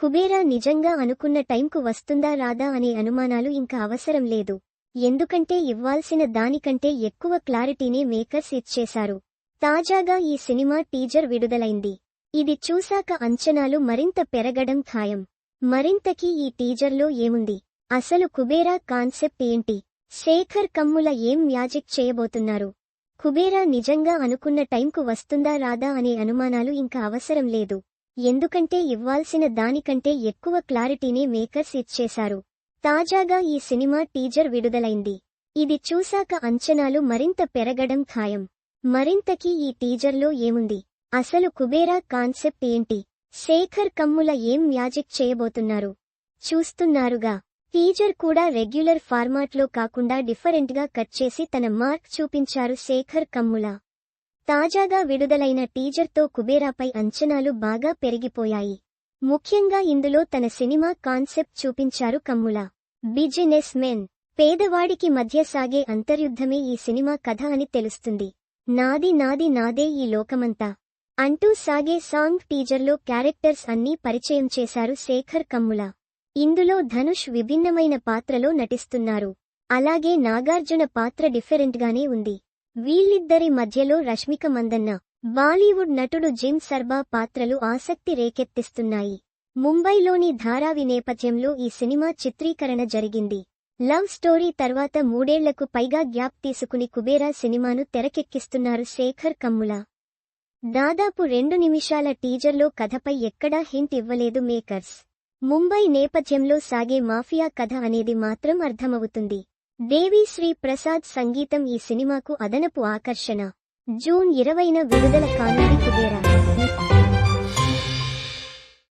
కుబేరా నిజంగా అనుకున్న టైంకు వస్తుందా రాదా అనే అనుమానాలు ఇంకా అవసరం లేదు. ఎందుకంటే ఇవ్వాల్సిన దానికంటే ఎక్కువ క్లారిటీనే మేకర్స్ ఇచ్చేశారు. తాజాగా ఈ సినిమా టీజర్ విడుదలైంది. ఇది చూశాక అంచనాలు మరింత పెరగడం ఖాయం. మరింతకీ ఈ టీజర్లో ఏముంది? అసలు కుబేరా కాన్సెప్ట్ ఏంటి? శేఖర్ కమ్ముల ఏం మ్యాజిక్ చేయబోతున్నారు? కుబేరా నిజంగా అనుకున్న టైంకు వస్తుందా రాదా అనే అనుమానాలు ఇంకా అవసరం లేదు. ఎందుకంటే ఇవ్వాల్సిన దానికంటే ఎక్కువ క్లారిటీనే మేకర్స్ ఇచ్చేశారు. తాజాగా ఈ సినిమా టీజర్ విడుదలైంది. ఇది చూశాక అంచనాలు మరింత పెరగడం ఖాయం. మరింతకీ ఈ టీజర్లో ఏముంది? అసలు కుబేరా కాన్సెప్ట్ ఏంటి? శేఖర్ కమ్ముల ఏం మ్యాజిక్ చేయబోతున్నారు? చూస్తున్నారుగా. టీజర్ కూడా రెగ్యులర్ ఫార్మాట్లో కాకుండా డిఫరెంట్గా కట్ చేసి తన మార్క్ చూపించారు శేఖర్ కమ్ముల. తాజాగా విడుదలైన టీజర్తో కుబేరాపై అంచనాలు బాగా పెరిగిపోయాయి. ముఖ్యంగా ఇందులో తన సినిమా కాన్సెప్ట్ చూపించారు కమ్ముల. Business men. పేదవాడికి మధ్య సాగే అంతర్యుద్ధమే ఈ సినిమా కథ అని తెలుస్తుంది. నాది నాది నాదే ఈ లోకమంతా. అంటూ సాగే సాంగ్ టీజర్లో క్యారెక్టర్స్ అన్నీ పరిచయం చేశారు శేఖర్ కమ్ముల. ఇందులో ధనుష్ విభిన్నమైన పాత్రలో నటిస్తున్నారు. అలాగే నాగార్జున పాత్ర డిఫరెంట్గానే ఉంది. వీళ్ళిద్దరి మధ్యలో రష్మిక మందన్న బాలీవుడ్ నటుడు జిమ్ సర్బా పాత్రలు ఆసక్తి రేకెత్తిస్తున్నాయి. ముంబైలోని ధారావి నేపథ్యంలో ఈ సినిమా చిత్రీకరణ జరిగింది. లవ్ స్టోరీ తర్వాత మూడేళ్ళకు పైగా గ్యాప్ తీసుకుని కుబేరా సినిమాను తెరకెక్కిస్తున్నారు శేఖర్ కమ్ముల. దాదాపు రెండు నిమిషాల టీజర్లో కథపై ఎక్కడా హింట్ ఇవ్వలేదు మేకర్స్. ముంబై నేపథ్యంలో సాగే మాఫియా కథ అనేది మాత్రం అర్థమవుతుంది. దేవీశ్రీ ప్రసాద్ సంగీతం ఈ సినిమాకు అదనపు ఆకర్షణ. జూన్ ఇరవైన విడుదల కానుంది.